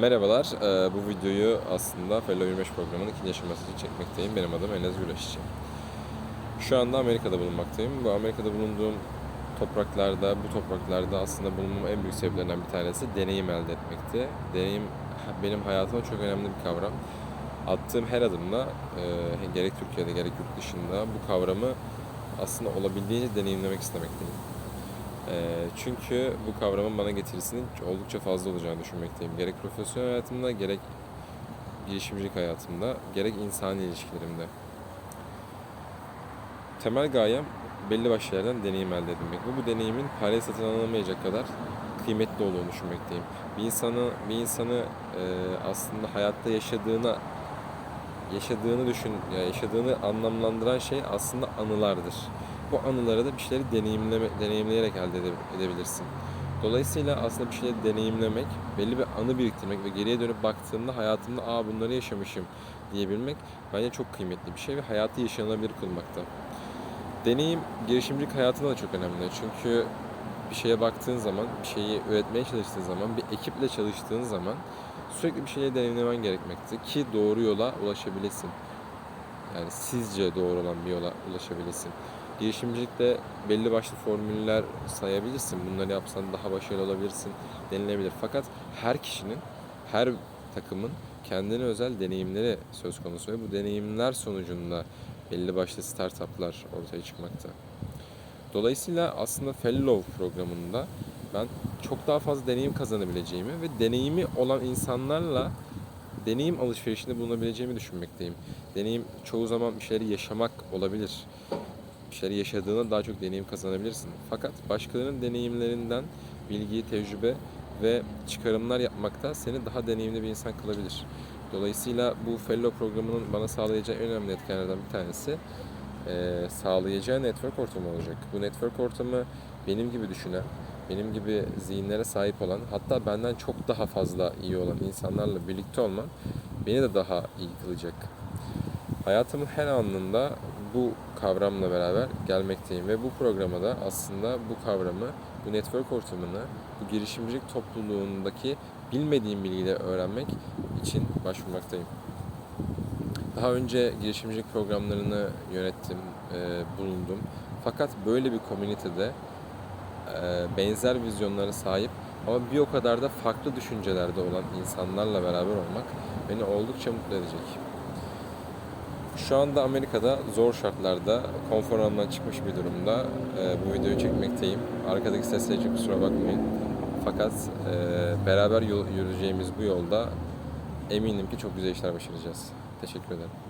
Merhabalar, Ee, bu videoyu aslında Fellow 25 programının ikinci aşaması için çekmekteyim. Benim adım Enes Güleşçi. Şu anda Amerika'da bulunmaktayım. Bu Amerika'da bulunduğum topraklarda, bu topraklarda aslında bulunmamın en büyük sebeplerinden bir tanesi deneyim elde etmekti. Deneyim benim hayatımda çok önemli bir kavram. Attığım her adımda e, gerek Türkiye'de gerek yurt dışında bu kavramı aslında olabildiğince deneyimlemek istemekteyim. Çünkü bu kavramın bana getirisinin oldukça fazla olacağını düşünmekteyim. Gerek profesyonel hayatımda, gerek girişimcilik hayatımda, gerek insani ilişkilerimde. Temel gayem belli başlı şeylerden deneyim elde edilmek. Ve bu deneyimin parayla satın alınamayacak kadar kıymetli olduğunu düşünmekteyim. Bir insanı, bir insanı e, aslında hayatta yaşadığına yaşadığını düşün, ya yaşadığını anlamlandıran şey aslında anılardır. Bu anıları da bir şeyleri deneyimleme, deneyimleyerek elde ede- edebilirsin. Dolayısıyla aslında bir şeyleri deneyimlemek, belli bir anı biriktirmek ve geriye dönüp baktığımda hayatımda aa bunları yaşamışım diyebilmek bence çok kıymetli bir şey ve hayatı yaşanabilir kılmakta. Deneyim girişimcilik hayatında da çok önemli. Çünkü bir şeye baktığın zaman, bir şeyi üretmeye çalıştığın zaman, bir ekiple çalıştığın zaman sürekli bir şeyleri deneyimlemen gerekmekte ki doğru yola ulaşabilesin. Yani sizce doğru olan bir yola ulaşabilesin. Girişimcilikte belli başlı formüller sayabilirsin. Bunları yapsan daha başarılı olabilirsin denilebilir. Fakat her kişinin, her takımın kendine özel deneyimleri söz konusu ve bu deneyimler sonucunda belli başlı startuplar ortaya çıkmakta. Dolayısıyla aslında Fellow programında ben çok daha fazla deneyim kazanabileceğimi ve deneyimi olan insanlarla deneyim alışverişinde bulunabileceğimi düşünmekteyim. Deneyim çoğu zaman bir şeyleri yaşamak olabilir. Bir şeyleri yaşadığında daha çok deneyim kazanabilirsin. Fakat başkalarının deneyimlerinden bilgi, tecrübe ve çıkarımlar yapmakta seni daha deneyimli bir insan kılabilir. Dolayısıyla bu Fellow programının bana sağlayacağı en önemli etkenlerden bir tanesi sağlayacağı network ortamı olacak. Bu network ortamı benim gibi düşünen, benim gibi zihinlere sahip olan, hatta benden çok daha fazla iyi olan insanlarla birlikte olmam beni de daha iyi kılacak. Hayatımın her anında bu kavramla beraber gelmekteyim ve bu programa da aslında bu kavramı, bu network ortamını, bu girişimcilik topluluğundaki bilmediğim bilgileri öğrenmek için başvurmaktayım. Daha önce girişimcilik programlarını yönettim, e, bulundum. Fakat böyle bir komünitede e, benzer vizyonlara sahip ama bir o kadar da farklı düşüncelerde olan insanlarla beraber olmak beni oldukça mutlu edecek. Şu anda Amerika'da zor şartlarda konfor alanından çıkmış bir durumda e, bu videoyu çekmekteyim. Arkadaki sesler için kusura bakmayın. Fakat e, beraber yürüyeceğimiz bu yolda eminim ki çok güzel işler başaracağız. Teşekkür ederim.